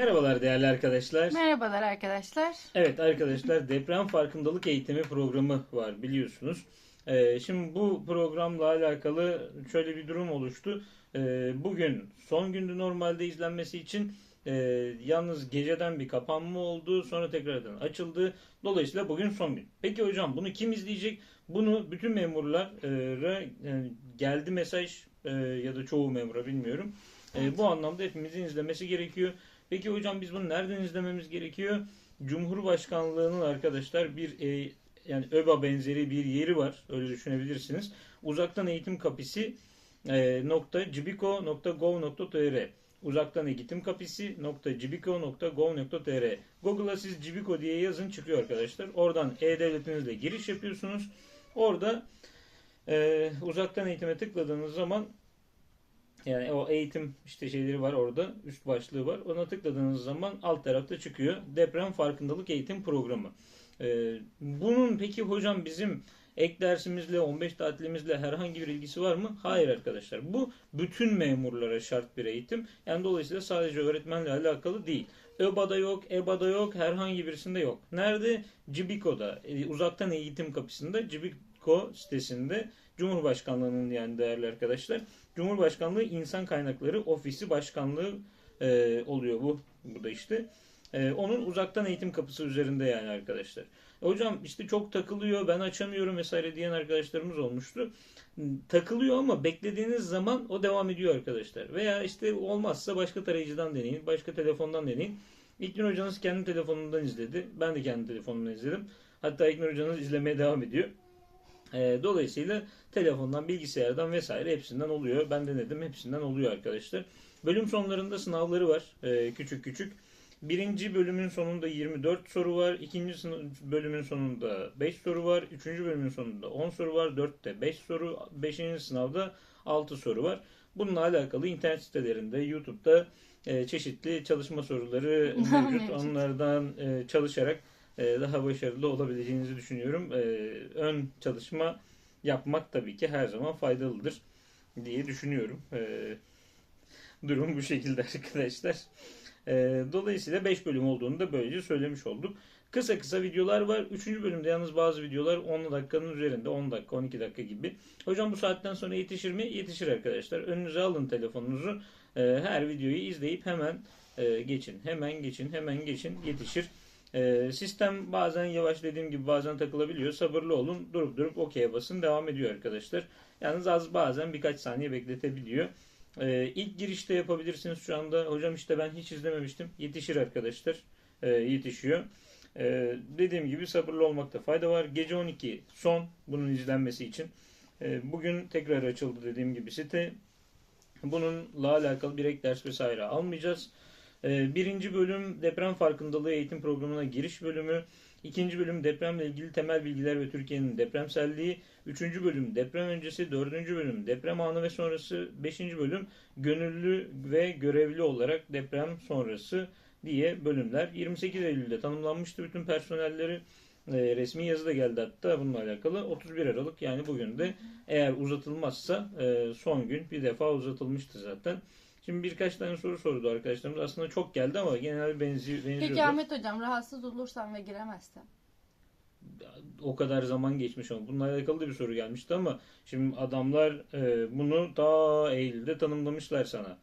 Merhabalar değerli arkadaşlar. Merhabalar arkadaşlar. Evet arkadaşlar deprem farkındalık eğitimi programı var biliyorsunuz. Ee, şimdi bu programla alakalı şöyle bir durum oluştu. Ee, bugün son gündü normalde izlenmesi için e, yalnız geceden bir kapanma oldu sonra tekrardan açıldı. Dolayısıyla bugün son gün. Peki hocam bunu kim izleyecek? Bunu bütün memurlara yani geldi mesaj e, ya da çoğu memura bilmiyorum. E, bu anlamda hepimizin izlemesi gerekiyor. Peki hocam biz bunu nereden izlememiz gerekiyor? Cumhurbaşkanlığının arkadaşlar bir e, yani ÖBA benzeri bir yeri var. Öyle düşünebilirsiniz. Uzaktan eğitim kapısı e, nokta cibiko.gov.tr Uzaktan eğitim kapısı nokta cibiko.gov.tr Google'a siz Cibiko diye yazın çıkıyor arkadaşlar. Oradan e-devletinizle giriş yapıyorsunuz. Orada e, uzaktan eğitime tıkladığınız zaman yani o eğitim işte şeyleri var orada. Üst başlığı var. Ona tıkladığınız zaman alt tarafta çıkıyor. Deprem farkındalık eğitim programı. Ee, bunun peki hocam bizim ek dersimizle 15 tatilimizle herhangi bir ilgisi var mı? Hayır arkadaşlar. Bu bütün memurlara şart bir eğitim. Yani dolayısıyla sadece öğretmenle alakalı değil. ÖBA'da yok, EBA'da yok, herhangi birisinde yok. Nerede? Cibiko'da, e, uzaktan eğitim kapısında Cibiko sitesinde Cumhurbaşkanlığının yani değerli arkadaşlar. Cumhurbaşkanlığı İnsan Kaynakları Ofisi Başkanlığı e, oluyor bu burada işte. E, onun uzaktan eğitim kapısı üzerinde yani arkadaşlar. E, hocam işte çok takılıyor ben açamıyorum vesaire diyen arkadaşlarımız olmuştu. Takılıyor ama beklediğiniz zaman o devam ediyor arkadaşlar. Veya işte olmazsa başka tarayıcıdan deneyin, başka telefondan deneyin. İlknur hocanız kendi telefonundan izledi. Ben de kendi telefonumdan izledim. Hatta İlknur hocanız izlemeye devam ediyor. E, dolayısıyla telefondan, bilgisayardan vesaire hepsinden oluyor. Ben denedim hepsinden oluyor arkadaşlar. Bölüm sonlarında sınavları var. E, küçük küçük. Birinci bölümün sonunda 24 soru var. İkinci bölümün sonunda 5 soru var. Üçüncü bölümün sonunda 10 soru var. Dörtte 5 soru. Beşinci sınavda 6 soru var. Bununla alakalı internet sitelerinde, YouTube'da e, çeşitli çalışma soruları mevcut. Onlardan e, çalışarak daha başarılı olabileceğinizi düşünüyorum. E, ön çalışma yapmak tabii ki her zaman faydalıdır diye düşünüyorum. E, durum bu şekilde arkadaşlar. Dolayısıyla 5 bölüm olduğunu da böylece söylemiş olduk. Kısa kısa videolar var. 3. bölümde yalnız bazı videolar 10 dakikanın üzerinde. 10 dakika, 12 dakika gibi. Hocam bu saatten sonra yetişir mi? Yetişir arkadaşlar. Önünüze alın telefonunuzu. Her videoyu izleyip hemen geçin. Hemen geçin. Hemen geçin. Yetişir. E, sistem bazen yavaş dediğim gibi bazen takılabiliyor. Sabırlı olun. Durup durup OK'ye basın. Devam ediyor arkadaşlar. Yalnız az bazen birkaç saniye bekletebiliyor. E, ilk girişte yapabilirsiniz şu anda. Hocam işte ben hiç izlememiştim. Yetişir arkadaşlar. E, yetişiyor. E, dediğim gibi sabırlı olmakta fayda var. Gece 12 son bunun izlenmesi için. E, bugün tekrar açıldı dediğim gibi site. Bununla alakalı bir ek ders vesaire almayacağız. Ee, birinci bölüm deprem farkındalığı eğitim programına giriş bölümü. İkinci bölüm depremle ilgili temel bilgiler ve Türkiye'nin depremselliği. Üçüncü bölüm deprem öncesi. Dördüncü bölüm deprem anı ve sonrası. Beşinci bölüm gönüllü ve görevli olarak deprem sonrası diye bölümler. 28 Eylül'de tanımlanmıştı bütün personelleri. E, resmi yazı da geldi hatta bununla alakalı. 31 Aralık yani bugün de eğer uzatılmazsa e, son gün bir defa uzatılmıştı zaten. Şimdi birkaç tane soru sordu arkadaşlarımız. Aslında çok geldi ama genel benzi, benziyordu. Peki Ahmet Hocam rahatsız olursam ve giremezsem? O kadar zaman geçmiş ama bununla alakalı da bir soru gelmişti ama şimdi adamlar e, bunu daha Eylül'de tanımlamışlar sana.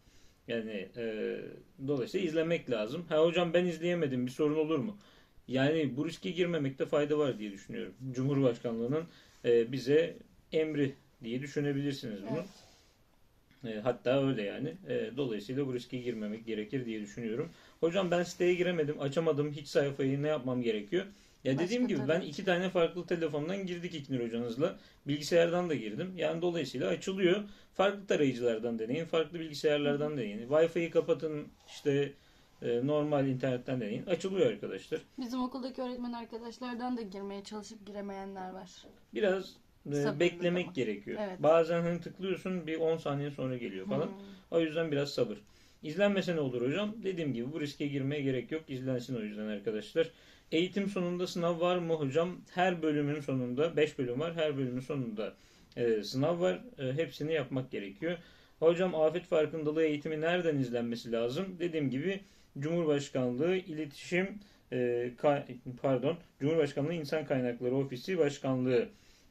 Yani e, dolayısıyla izlemek lazım. Ha hocam ben izleyemedim bir sorun olur mu? Yani bu riske girmemekte fayda var diye düşünüyorum. Cumhurbaşkanlığının e, bize emri diye düşünebilirsiniz bunu. Evet. E, hatta öyle yani. E, dolayısıyla bu riske girmemek gerekir diye düşünüyorum. Hocam ben siteye giremedim, açamadım hiç sayfayı ne yapmam gerekiyor? Ya Başka dediğim gibi tabii. ben iki tane farklı telefondan girdik İknur hocanızla. Bilgisayardan da girdim. Yani dolayısıyla açılıyor. Farklı tarayıcılardan deneyin, farklı bilgisayarlardan deneyin. Wi-Fi'yi kapatın, işte e, normal internetten deneyin. Açılıyor arkadaşlar. Bizim okuldaki öğretmen arkadaşlardan da girmeye çalışıp giremeyenler var. Biraz Sabırlı beklemek ama. gerekiyor. Evet. Bazen hani tıklıyorsun bir 10 saniye sonra geliyor falan. Hmm. O yüzden biraz sabır. İzlenmese ne olur hocam? Dediğim gibi bu riske girmeye gerek yok. İzlensin o yüzden arkadaşlar. Eğitim sonunda sınav var mı hocam? Her bölümün sonunda 5 bölüm var. Her bölümün sonunda e, sınav var. E, hepsini yapmak gerekiyor. Hocam afet farkındalığı eğitimi nereden izlenmesi lazım? Dediğim gibi Cumhurbaşkanlığı İletişim e, Ka- pardon Cumhurbaşkanlığı İnsan Kaynakları Ofisi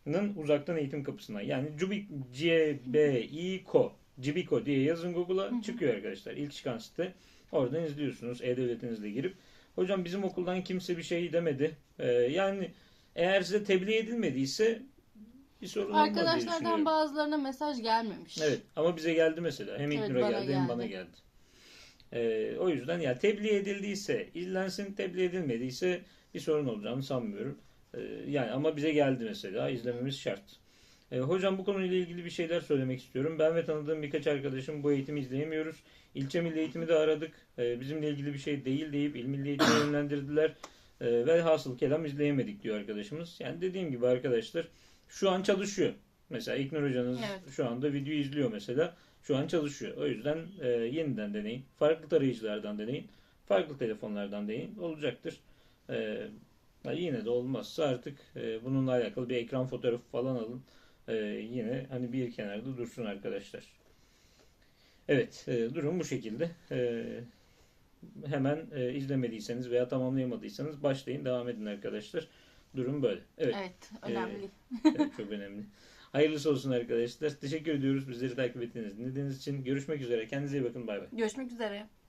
Başkanlığı'nın uzaktan eğitim kapısına yani Cubi- CBİKO Cibiko diye yazın Google'a çıkıyor arkadaşlar. İlk çıkan site. Oradan izliyorsunuz. E-Devletinizle girip. Hocam bizim okuldan kimse bir şey demedi. Ee, yani eğer size tebliğ edilmediyse bir sorun olmaz diye düşünüyorum. Arkadaşlardan bazılarına mesaj gelmemiş. Evet ama bize geldi mesela. Hem Evet, İlknur'a bana geldi, hem geldi. bana geldi. Ee, o yüzden ya tebliğ edildiyse izlensin, tebliğ edilmediyse bir sorun olacağını sanmıyorum. Ee, yani ama bize geldi mesela. izlememiz şart. Ee, hocam bu konuyla ilgili bir şeyler söylemek istiyorum. Ben ve tanıdığım birkaç arkadaşım bu eğitimi izleyemiyoruz. İlçe milli eğitimi de aradık. Ee, bizimle ilgili bir şey değil deyip il milli eğitime yönlendirdiler. Ee, ve hasıl kelam izleyemedik diyor arkadaşımız. Yani dediğim gibi arkadaşlar şu an çalışıyor. Mesela İlknur hocanız Evet. şu anda video izliyor mesela. Şu an çalışıyor. O yüzden e, yeniden deneyin. Farklı tarayıcılardan deneyin. Farklı telefonlardan deneyin. Olacaktır. E, ha, yine de olmazsa artık e, bununla alakalı bir ekran fotoğrafı falan alın. E, yine hani bir kenarda dursun arkadaşlar. Evet, e, durum bu şekilde. E, hemen e, izlemediyseniz veya tamamlayamadıysanız başlayın, devam edin arkadaşlar. Durum böyle. Evet. Evet, önemli. Evet, çok önemli. Hayırlısı olsun arkadaşlar. Teşekkür ediyoruz bizleri takip ettiğiniz, dinlediğiniz için. Görüşmek üzere. Kendinize iyi bakın. Bay bay. Görüşmek üzere.